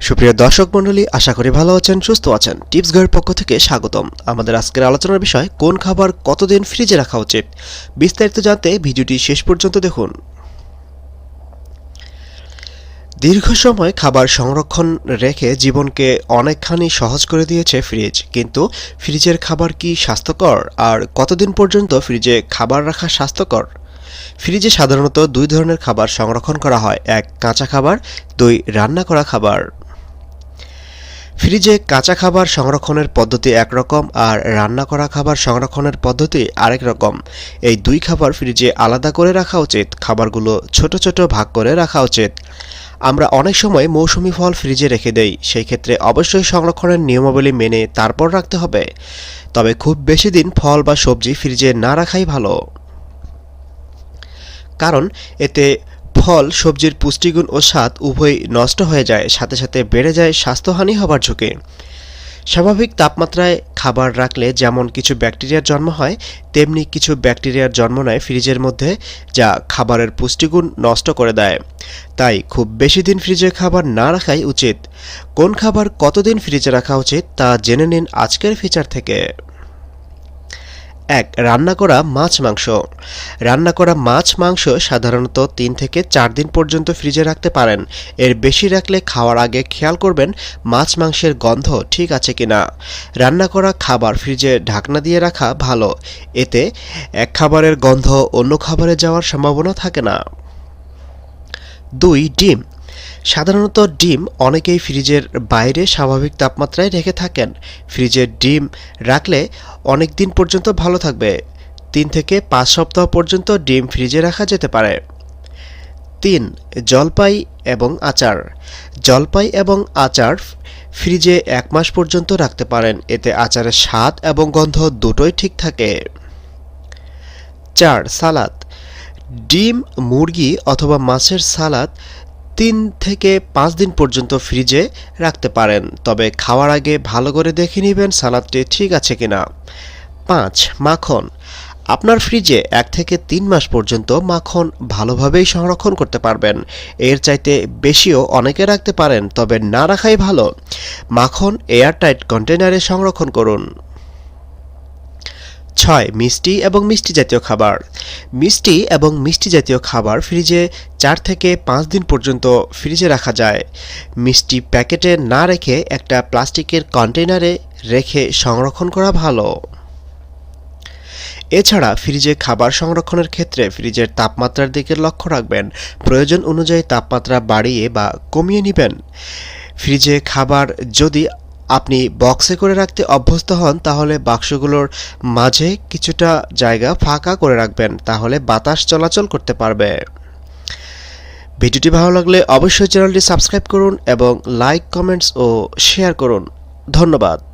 সুপ্রিয় দর্শক মণ্ডলী, আশা করি ভালো আছেন, সুস্থ আছেন। টিপস ঘরের পক্ষ থেকে স্বাগতম। আমাদের আজকের আলোচনার বিষয়, কোন খাবার কতদিন ফ্রিজে রাখা উচিত? বিস্তারিত জানতে ভিডিওটি শেষ পর্যন্ত দেখুন। দীর্ঘ সময় খাবার সংরক্ষণ রেখে জীবনকে অনেকখানি সহজ করে দিয়েছে ফ্রিজ। কিন্তু ফ্রিজের খাবার কি স্বাস্থ্যকর? আর কতদিন পর্যন্ত ফ্রিজে খাবার রাখা স্বাস্থ্যকর? ফ্রিজে সাধারণত দুই ধরনের খাবার সংরক্ষণ করা হয়, এক কাঁচা খাবার, দুই রান্না করা খাবার। ফ্রিজে কাঁচা খাবার সংরক্ষণের পদ্ধতি একরকম আর রান্না করা খাবার সংরক্ষণের পদ্ধতি আরেক রকম। এই দুই খাবার ফ্রিজে আলাদা করে রাখা উচিত, খাবারগুলো ছোট ছোট ভাগ করে রাখা উচিত। আমরা অনেক সময় মৌসুমি ফল ফ্রিজে রেখে দেই, সেই ক্ষেত্রে অবশ্যই সংরক্ষণের নিয়মাবলী মেনে তারপর রাখতে হবে। তবে খুব বেশি দিন ফল বা সবজি ফ্রিজে না রাখাই ভালো। কারণ এতে ফল, সবজির পুষ্টিগুণ ও স্বাদ উভয় নষ্ট হয়ে যায়, সাথে সাথে বেড়ে যায় স্বাস্থ্যহানি হবার ঝুঁকি। স্বাভাবিক তাপমাত্রায় খাবার রাখলে যেমন কিছু ব্যাকটেরিয়ার জন্ম হয়, তেমনি কিছু ব্যাকটেরিয়ার জন্ম নেয় ফ্রিজের মধ্যে, যা খাবারের পুষ্টিগুণ নষ্ট করে দেয়। তাই খুব বেশি দিন ফ্রিজে খাবার না রাখাই উচিত। কোন খাবার কতদিন ফ্রিজে রাখা উচিত তা জেনে নিন আজকের ফিচার থেকে। এক, রান্না করা মাছ মাংস। রান্না করা মাছ মাংস সাধারণত তিন থেকে চার দিন পর্যন্ত ফ্রিজে রাখতে পারেন। এর বেশি রাখলে খাওয়ার আগে খেয়াল করবেন মাছ মাংসের গন্ধ ঠিক আছে কি না রান্না করা খাবার ফ্রিজে ঢাকনা দিয়ে রাখা ভালো। এতে এক খাবারের গন্ধ অন্য খাবারে যাওয়ার সম্ভাবনা থাকে না। দুই, ডিম। সাধারণত ডিম অনেকেই ফ্রিজের বাইরে স্বাভাবিক তাপমাত্রায় রেখে থাকেন। ফ্রিজের ডিম রাখলে অনেক দিন পর্যন্ত ভালো থাকবে। তিন থেকে পাঁচ সপ্তাহ পর্যন্ত ডিম ফ্রিজে রাখা যেতে পারে। তিন, জলপাই এবং আচার। জলপাই এবং আচার ফ্রিজে এক মাস পর্যন্ত রাখতে পারেন। এতে আচারের স্বাদ এবং গন্ধ দুটোই ঠিক থাকে। চার, সালাদ। ডিম, মুরগি অথবা মাছের সালাদ তিন থেকে পাঁচ দিন পর্যন্ত ফ্রিজে রাখতে পারেন, তবে খাওয়ার আগে ভালো করে দেখে নেবেন সালাদটি ঠিক আছে কিনা। পাঁচ, মাখন। আপনার ফ্রিজে এক থেকে তিন মাস পর্যন্ত মাখন ভালোভাবেই সংরক্ষণ করতে পারবেন। এর চাইতে বেশিও অনেকে রাখতে পারেন, তবে না রাখাই ভালো। মাখন এয়ারটাইট কন্টেনারে সংরক্ষণ করুন। ছয়, মিষ্টি এবং মিষ্টি জাতীয় খাবার। মিষ্টি এবং মিষ্টি জাতীয় খাবার ফ্রিজে চার থেকে পাঁচ দিন পর্যন্ত ফ্রিজে রাখা যায়। মিষ্টি প্যাকেটে না রেখে একটা প্লাস্টিকের কন্টেনারে রেখে সংরক্ষণ করা ভালো। এছাড়া ফ্রিজে খাবার সংরক্ষণের ক্ষেত্রে ফ্রিজের তাপমাত্রার দিকে লক্ষ্য রাখবেন। প্রয়োজন অনুযায়ী তাপমাত্রা বাড়িয়ে বা কমিয়ে নেবেন। ফ্রিজে খাবার যদি আপনি বক্সে করে রাখতে অভ্যস্ত হন, তাহলে বাক্সগুলোর মাঝে কিছুটা জায়গা ফাঁকা করে রাখবেন, তাহলে বাতাস চলাচল করতে পারবে। ভিডিওটি ভালো লাগলে অবশ্যই চ্যানেলটি সাবস্ক্রাইব করুন এবং লাইক কমেন্টস ও শেয়ার করুন। ধন্যবাদ।